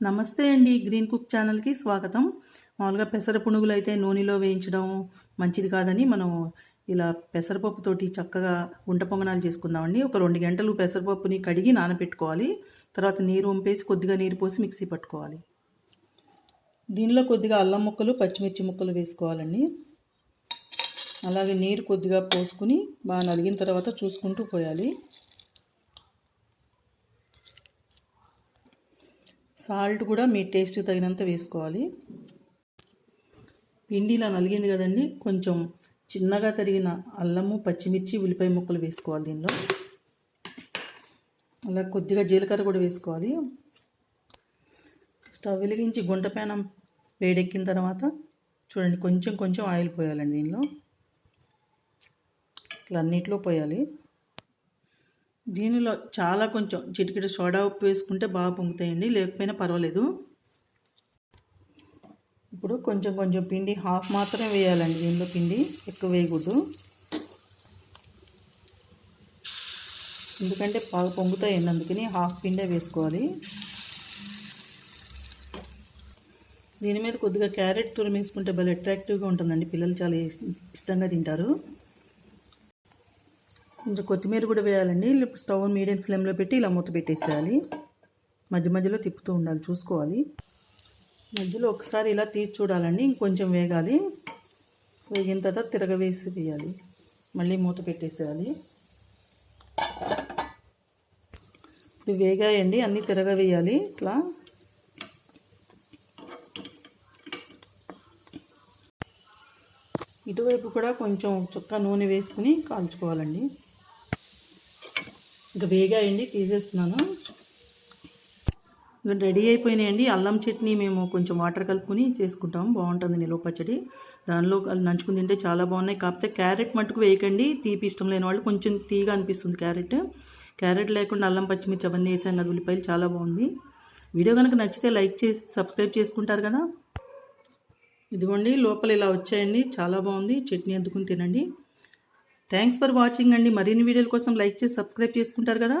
నమస్తే అండి green cook ఛానల్కి స్వాగతం. మామూలుగా పెసర పునుగులు అయితే నూనెలో వేయించడం మంచిది కాదని మనం ఇలా పెసరపప్పుతోటి చక్కగా వంట పొంగనాలు చేసుకుందామండి. ఒక రెండు గంటలు పెసరపప్పుని కడిగి నానబెట్టుకోవాలి తర్వాత నీరు వంపేసి కొద్దిగా నీరు పోసి మిక్సీ పట్టుకోవాలి. దీనిలో కొద్దిగా అల్లం ముక్కలు పచ్చిమిర్చి ముక్కలు వేసుకోవాలండి. అలాగే నీరు కొద్దిగా పోసుకుని బాగా నలిగిన తర్వాత చూసుకుంటూ పోయాలి. సాల్ట్ కూడా మీ టేస్ట్ తగినంత వేసుకోవాలి. పిండి ఇలా నలిగింది కదండి కొంచెం చిన్నగా తరిగిన అల్లము పచ్చిమిర్చి ఉల్లిపాయ ముక్కలు వేసుకోవాలి దీనిలో. అలా కొద్దిగా జీలకర్ర కూడా వేసుకోవాలి. స్టవ్ వెలిగించి గుంట పేనం వేడెక్కిన తర్వాత చూడండి కొంచెం కొంచెం ఆయిల్ పోయాలండి దీనిలో. ఇట్లా అన్నిట్లో పోయాలి. దీనిలో చాలా కొంచెం చిటికెట సోడా ఉప్పు వేసుకుంటే బాగా పొంగుతాయండి లేకపోయినా పర్వాలేదు. ఇప్పుడు కొంచెం కొంచెం పిండి హాఫ్ మాత్రమే వేయాలండి దీనిలో పిండి ఎక్కువ వేయకూడదు. ఎందుకంటే బాగా పొంగుతాయండి అందుకని హాఫ్ పిండే వేసుకోవాలి. దీని మీద కొద్దిగా క్యారెట్ తురిమేసుకుంటే భలే అట్రాక్టివ్గా ఉంటుందండి పిల్లలు చాలా ఇష్టంగా తింటారు. కొంచెం కొత్తిమీర కూడా వేయాలండి. స్టవ్ మీడియం ఫ్లేమ్లో పెట్టి ఇలా మూత పెట్టేసేయాలి. మధ్య మధ్యలో తిప్పుతూ ఉండాలి చూసుకోవాలి. మధ్యలో ఒకసారి ఇలా తీసి చూడాలండి. ఇంకొంచెం వేగాలి. వేగిన తర్వాత తిరగవేసి వేయాలి. మళ్ళీ మూత పెట్టేసేయాలి. ఇప్పుడు వేగాయండి. అన్నీ తిరగవేయాలి ఇట్లా. ఇటువైపు కూడా కొంచెం చుక్క నూనె వేసుకుని కాల్చుకోవాలండి. ఇంకా వేగాయండి తీసేస్తున్నాను. ఇంకా రెడీ అయిపోయినాయండి. అల్లం చట్నీ మేము కొంచెం వాటర్ కలుపుకొని చేసుకుంటాం. బాగుంటుంది నిలువ పచ్చడి. దానిలో నంచుకుని తింటే చాలా బాగున్నాయి. కాకపోతే క్యారెట్ మట్టుకు వేయకండి. తీపి ఇష్టం లేని వాళ్ళు కొంచెం తీగా అనిపిస్తుంది క్యారెట్. క్యారెట్ లేకుండా అల్లం పచ్చిమిర్చి అవన్నీ వేసాం కదా ఉల్లిపాయలు చాలా బాగుంది. వీడియో కనుక నచ్చితే లైక్ చేసి సబ్స్క్రైబ్ చేసుకుంటారు కదా. ఇదిగోండి లోపల ఇలా వచ్చాయండి. చాలా బాగుంది. చట్నీ అందుకుని తినండి. థ్యాంక్స్ ఫర్ వాచింగ్ అండి. మరిన్ని వీడియోల కోసం లైక్ చేసి సబ్స్క్రైబ్ చేసుకుంటారు కదా.